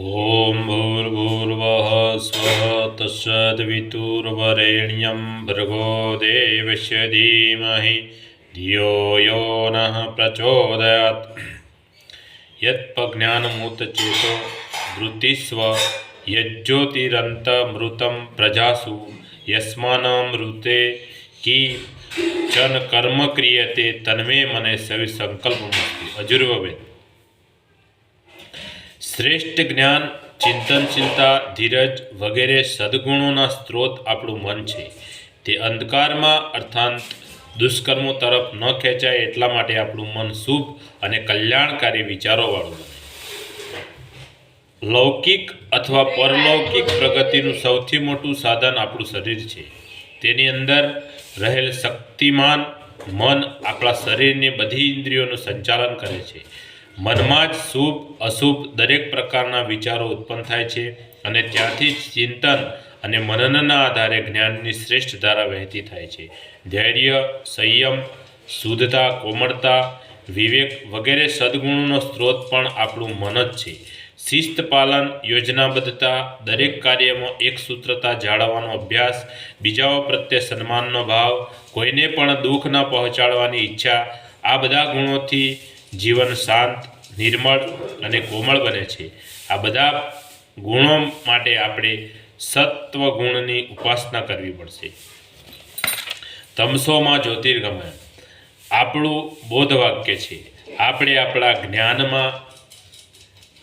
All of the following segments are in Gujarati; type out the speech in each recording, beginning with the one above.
ॐ भूर्भुर्वः स्वः तत्सद्वितुर्वरेण्यं भृगो देवस्य धीमहि धियो यो नः प्रचोदयात् यत्पज्ञानमुतचेतो धृतिस्व यज्ज्योतिरन्तमृतं प्रजासु यस्मानां ऋते यस्मानामृते कीचन कर्म क्रियते तन्मे मने सविसङ्कल्पमस्ति अजुर्ववेत् શ્રેષ્ઠ જ્ઞાન ચિંતનશીલતા ધીરજ વગેરે સદગુણોના સ્ત્રોત આપણું મન છે. તે અંધકારમાં, અર્થાંત દુષ્કર્મો તરફ ન ખેંચાય એટલા માટે આપણું મન શુભ અને કલ્યાણકારી વિચારોવાળું લૌકિક અથવા પરલૌકિક પ્રગતિનું સૌથી મોટું સાધન આપણું શરીર છે. તેની અંદર રહેલ શક્તિમાન મન આપણા શરીરની બધી ઇન્દ્રિયોનું સંચાલન કરે છે. મનમાં જ શુભ, અશુભ દરેક પ્રકારના વિચારો ઉત્પન્ન થાય છે અને ત્યાંથી જ ચિંતન અને મનનના આધારે જ્ઞાનની શ્રેષ્ઠ ધારા વહેતી થાય છે. ધૈર્ય, સંયમ, શુદ્ધતા, કોમળતા, વિવેક વગેરે સદગુણોનો સ્ત્રોત પણ આપણું મન જ છે. શિસ્ત પાલન, યોજનાબદ્ધતા, દરેક કાર્યમાં એક સૂત્રતા જાળવવાનો અભ્યાસ, બીજાઓ પ્રત્યે સન્માનનો ભાવ, કોઈને પણ દુઃખ ન પહોંચાડવાની ઈચ્છા, આ બધા ગુણોથી જીવન શાંત, નિર્મળ અને કોમળ બને છે. આ બધા ગુણો માટે આપણે સત્વ ગુણની ઉપાસના કરવી પડશે. તમસોમાં જ્યોતિર્ગમય આપણું બોધવાક્ય છે, આપણે આપણા જ્ઞાનમાં,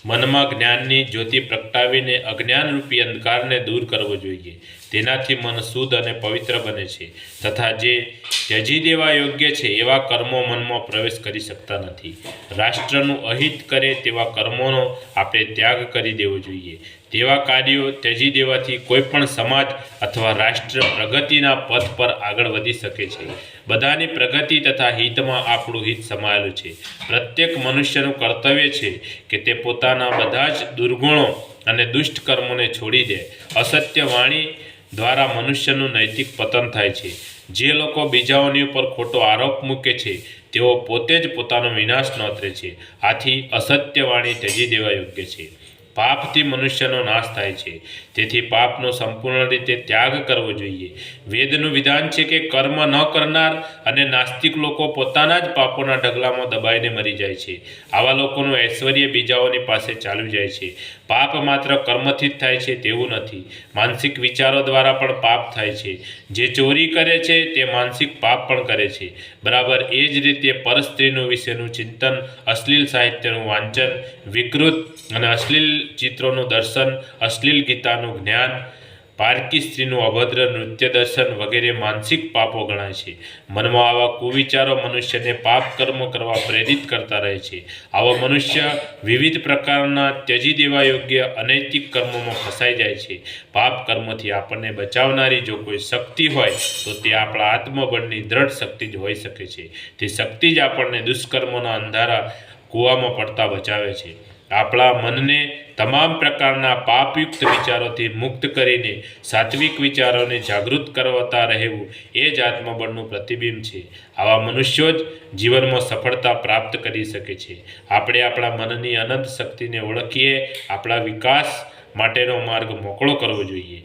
મનમાં જ્ઞાનની જ્યોતિ પ્રગટાવીને અજ્ઞાનરૂપી અંધકારને દૂર કરવો જોઈએ. તેનાથી મન શુદ્ધ અને પવિત્ર બને છે, તથા જે ત્યજી દેવા યોગ્ય છે, એવા કર્મો મનમાં પ્રવેશ કરી શકતા નથી. રાષ્ટ્રનું અહિત કરે તેવા કર્મોનો આપણે ત્યાગ કરી દેવો જોઈએ. તેવા કાર્યો ત્યજી દેવાથી કોઈપણ સમાજ અથવા રાષ્ટ્ર પ્રગતિના પથ પર આગળ વધી શકે છે. બધાની પ્રગતિ તથા હિતમાં આપણું હિત સમાયેલું છે. પ્રત્યેક મનુષ્યનું કર્તવ્ય છે કે તે પોતાના બધા જ દુર્ગુણો અને દુષ્ટ કર્મોને છોડી દે. અસત્ય વાણી દ્વારા મનુષ્યનું નૈતિક પતન થાય છે. જે લોકો બીજાઓની ઉપર ખોટો આરોપ મૂકે છે, તેઓ પોતે જ પોતાનો વિનાશ નોતરે છે. આથી અસત્ય વાણી ત્યજી દેવા યોગ્ય છે. પાપથી મનુષ્યનો નાશ થાય છે. તેથી પાપનો સંપૂર્ણ રીતે ત્યાગ કરવો જોઈએ. વેદનું વિધાન છે કે કર્મ ન કરનાર અને નાસ્તિક લોકો પોતાના જ પાપોના ઢગલામાં દબાઈને મરી જાય છે. આવા લોકોનું ઐશ્વર્ય બીજાઓની પાસે ચાલ્યું જાય છે. પાપ માત્ર કર્મથી જ થાય છે તેવું નથી. માનસિક વિચારો દ્વારા પણ પાપ થાય છે. જે ચોરી કરે છે તે માનસિક પાપ પણ કરે છે. બરાબર એ જ રીતે પરસ્ત્રીનું વિશેનું ચિંતન અશ્લીલ સાહિત્યનું વાંચન, વિકૃત અને અશ્લીલ ચિત્રોનું દર્શન, અશ્લીલ ગીતાનું જ્ઞાન, પારકી સ્ત્રીનું અભદ્ર નૃત્ય દર્શન વગેરે માનસિક પાપો ગણાય છે. મનમાં આવા કુવિચારો મનુષ્યને પાપ કર્મ કરવા પ્રેરિત કરતા રહે છે. આવો મનુષ્ય વિવિધ પ્રકારના ત્યજી દેવા યોગ્ય અનૈતિક કર્મોમાં ફસાઈ જાય છે. પાપ કર્મથી આપણને બચાવનારી જો કોઈ શક્તિ હોય, તો તે આપણા આત્મબળની દ્રઢ શક્તિ જ હોઈ શકે છે. તે શક્તિ જ આપણને દુષ્કર્મોના અંધારા કૂવામાં પડતા બચાવે છે. આપણા મનને તમામ પ્રકારના પાપયુક્ત વિચારોથી મુક્ત કરીને સાત્વિક વિચારોને જાગૃત કરવતા રહેવું એ જ આત્મબળનું પ્રતિબિંબ છે. આવા મનુષ્યો જ જીવનમાં સફળતા પ્રાપ્ત કરી શકે છે. આપણે આપણા મનની અનંત શક્તિને ઓળખીએ, આપણા વિકાસ માટેનો માર્ગ મોકળો કરવો જોઈએ.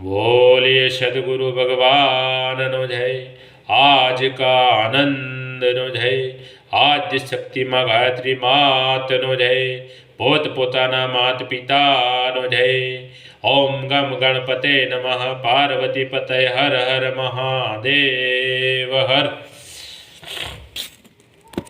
બોલીએ સદગુરુ ભગવાનનો જય. આજ કા આનંદનો જય. આદ્ય શક્તિમાં ગાયત્રી માતનો જય. પોત પોતાના માત પિતાનો જય. ઓમ ગમ ગણપતે નમઃ. પાર્વતી પતય હર હર મહાદેવ. હર.